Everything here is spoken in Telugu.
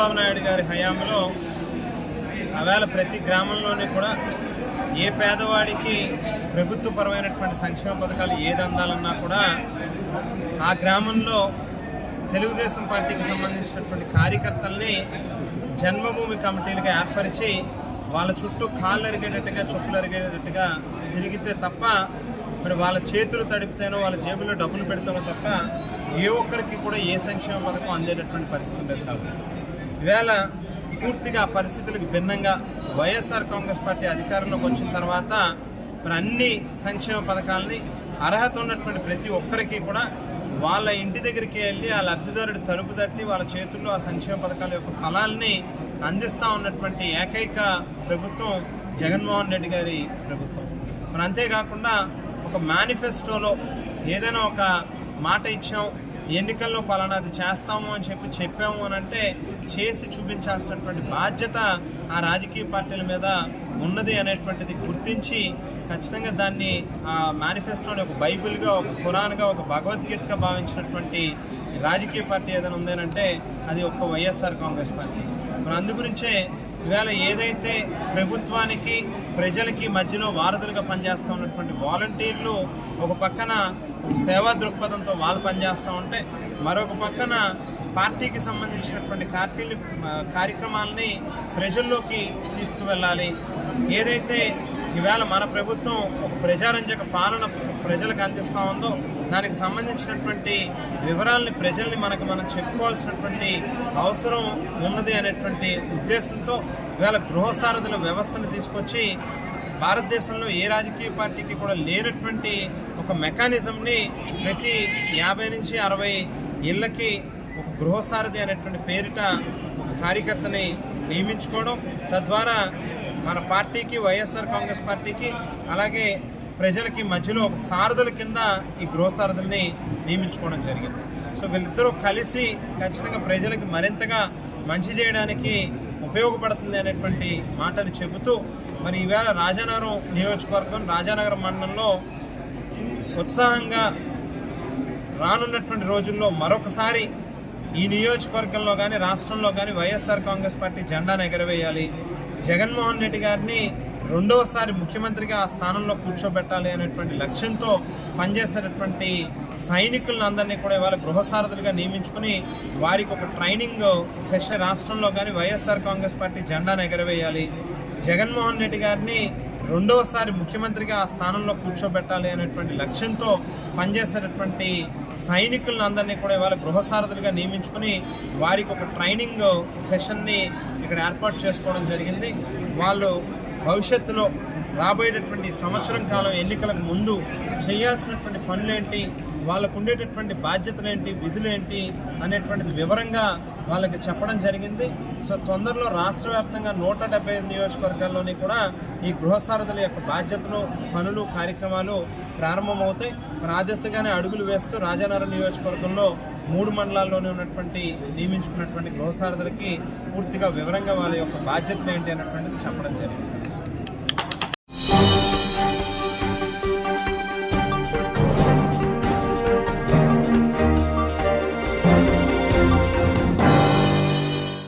చంద్రబాబు నాయుడు గారి హయాంలో ఆవేళ ప్రతి గ్రామంలోనే కూడా ఏ పేదవాడికి ప్రభుత్వపరమైనటువంటి సంక్షేమ పథకాలు ఏది అందాలన్నా కూడా ఆ గ్రామంలో తెలుగుదేశం పార్టీకి సంబంధించినటువంటి కార్యకర్తల్ని జన్మభూమి కమిటీలుగా ఏర్పరిచి వాళ్ళ చుట్టూ కాళ్ళు అరిగేటట్టుగా చెప్పులు అరిగేటట్టుగా తిరిగితే తప్ప మరి వాళ్ళ చేతులు తడిపితేనో వాళ్ళ జేబులో డబ్బులు పెడతానో తప్ప ఏ ఒక్కరికి కూడా ఏ సంక్షేమ పథకం అందేటటువంటి పరిస్థితి ఉండేది కాబట్టి ఈవేళ పూర్తిగా పరిస్థితులకు భిన్నంగా వైఎస్ఆర్ కాంగ్రెస్ పార్టీ అధికారంలోకి వచ్చిన తర్వాత మరి అన్ని సంక్షేమ పథకాలని అర్హత ఉన్నటువంటి ప్రతి ఒక్కరికి కూడా వాళ్ళ ఇంటి దగ్గరికి వెళ్ళి ఆ లబ్ధిదారుడి తలుపు తట్టి వాళ్ళ చేతుల్లో ఆ సంక్షేమ పథకాల యొక్క ఫలాల్ని అందిస్తూ ఉన్నటువంటి ఏకైక ప్రభుత్వం జగన్మోహన్ రెడ్డి గారి ప్రభుత్వం. మరి అంతేకాకుండా ఒక మేనిఫెస్టోలో ఏదైనా ఒక మాట ఇచ్చాం ఎన్నికల్లో పలానాది చేస్తాము అని చెప్పి చెప్పాము అని అంటే చేసి చూపించాల్సినటువంటి బాధ్యత ఆ రాజకీయ పార్టీల మీద ఉన్నది అనేటువంటిది గుర్తించి ఖచ్చితంగా దాన్ని ఆ మేనిఫెస్టోని ఒక బైబిల్గా ఒక ఖురాన్గా ఒక భగవద్గీతగా భావించినటువంటి రాజకీయ పార్టీ ఏదైనా ఉందేనంటే అది ఒక్క వైఎస్ఆర్ కాంగ్రెస్ పార్టీ. మరి అందుగురించే ఇవాళ ఏదైతే ప్రభుత్వానికి ప్రజలకి మధ్యలో వారధులుగా పనిచేస్తూ ఉన్నటువంటి వాలంటీర్లు ఒక పక్కన సేవా దృక్పథంతో వాళ్ళు పనిచేస్తూ ఉంటే మరొక పక్కన పార్టీకి సంబంధించినటువంటి పార్టీలు కార్యక్రమాలని ప్రజల్లోకి తీసుకువెళ్ళాలి. ఏదైతే ఈవేళ మన ప్రభుత్వం ప్రజారంజక పాలన ప్రజలకు అందిస్తూ ఉందో దానికి సంబంధించినటువంటి వివరాలని ప్రజల్ని మనకు మనం చెప్పుకోవాల్సినటువంటి అవసరం ఉన్నది అనేటువంటి ఉద్దేశంతో ఈవేళ గృహసారథుల వ్యవస్థను తీసుకొచ్చి భారతదేశంలో ఏ రాజకీయ పార్టీకి కూడా లేనటువంటి ఒక మెకానిజంని ప్రతి యాభై నుంచి అరవై ఇళ్ళకి ఒక గృహసారథి అనేటువంటి పేరిట ఒక కార్యకర్తని నియమించుకోవడం తద్వారా మన పార్టీకి వైఎస్ఆర్ కాంగ్రెస్ పార్టీకి అలాగే ప్రజలకి మధ్యలో ఒక సారథుల కింద ఈ గృహసారథుల్ని నియమించుకోవడం జరిగింది. సో వీళ్ళిద్దరూ కలిసి ఖచ్చితంగా ప్రజలకి మరింతగా మంచి చేయడానికి ఉపయోగపడుతుంది అనేటువంటి మాటలు చెబుతూ మరి ఈవేళ రాజానగరం నియోజకవర్గం రాజానగరం మండలంలో ఉత్సాహంగా రానున్నటువంటి రోజుల్లో మరొకసారి ఈ నియోజకవర్గంలో కానీ రాష్ట్రంలో కానీ వైఎస్ఆర్ కాంగ్రెస్ పార్టీ జెండాను ఎగరవేయాలి. జగన్మోహన్ రెడ్డి గారిని రెండవసారి ముఖ్యమంత్రిగా ఆ స్థానంలో కూర్చోబెట్టాలి అనేటువంటి లక్ష్యంతో పనిచేసేటటువంటి సైనికులను అందరినీ కూడా ఇవాళ గృహసారథులుగా నియమించుకుని వారికి ఒక ట్రైనింగ్ సెషన్ రాష్ట్రంలో కానీ వైఎస్ఆర్ కాంగ్రెస్ పార్టీ జెండాను ఎగరవేయాలి. జగన్మోహన్ రెడ్డి గారిని రెండవసారి ముఖ్యమంత్రిగా ఆ స్థానంలో కూర్చోబెట్టాలి అనేటువంటి లక్ష్యంతో పనిచేసేటటువంటి సైనికులను అందరినీ కూడా ఇవాళ గృహసారథులుగా నియమించుకుని వారికి ఒక ట్రైనింగ్ సెషన్ని ఇక్కడ ఏర్పాటు చేసుకోవడం జరిగింది. వాళ్ళు భవిష్యత్తులో రాబోయేటటువంటి సంవత్సరం కాలం ఎన్నికలకు ముందు చేయాల్సినటువంటి పనులేంటి? వాళ్ళకు ఉండేటటువంటి బాధ్యతలు ఏంటి విధులు ఏంటి అనేటువంటిది వివరంగా వాళ్ళకి చెప్పడం జరిగింది. సో తొందరలో రాష్ట్ర వ్యాప్తంగా నూట డెబ్బై ఐదు నియోజకవర్గాల్లోని కూడా ఈ గృహసారథుల యొక్క బాధ్యతలు పనులు కార్యక్రమాలు ప్రారంభమవుతాయి. మరి ఆ దిశగానే అడుగులు వేస్తూ రాజానగరం నియోజకవర్గంలో మూడు మండలాల్లోనే ఉన్నటువంటి నియమించుకున్నటువంటి గృహసారథులకి పూర్తిగా వివరంగా వాళ్ళ యొక్క బాధ్యతలు ఏంటి అనేటువంటిది చెప్పడం జరిగింది.